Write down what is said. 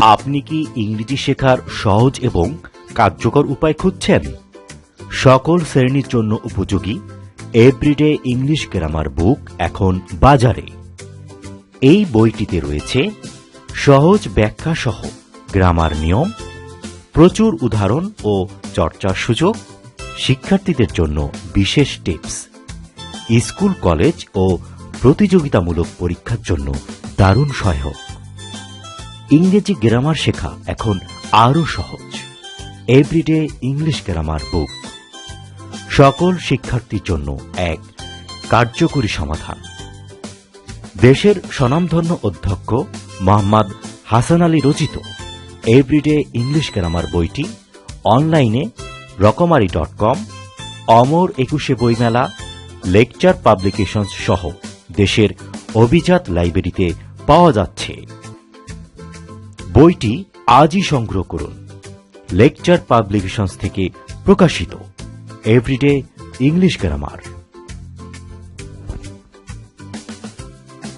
আপনি কি ইংরেজি শেখার সহজ এবং কার্যকর উপায় খুঁজছেন? সকল শ্রেণির জন্য উপযোগী এভরিডে ইংলিশ গ্রামার বুক এখন বাজারে। এই বইটিতে রয়েছে সহজ ব্যাখ্যা সহ গ্রামার নিয়ম, প্রচুর উদাহরণ ও চর্চার সুযোগ, শিক্ষার্থীদের জন্য বিশেষ টিপস। স্কুল, কলেজ ও প্রতিযোগিতামূলক পরীক্ষার জন্য দারুণ সহায়ক। ইংরেজি গ্রামার শেখা এখন আরও সহজ। এভরিডে ইংলিশ গ্রামার বুক সকল শিক্ষার্থীর জন্য এক কার্যকরী সমাধান। দেশের স্বনামধন্য অধ্যক্ষ মোহাম্মদ হাসান আলী রচিত এভরিডে ইংলিশ গ্রামার বইটি অনলাইনে রকমারি ডট কম, অমর একুশে বইমেলা, লেকচার পাবলিকেশনস সহ দেশের অভিজাত লাইব্রেরিতে পাওয়া যাচ্ছে। বইটি আজই সংগ্রহ করুন। লেকচার পাবলিকেশনস থেকে প্রকাশিত। Everyday English grammar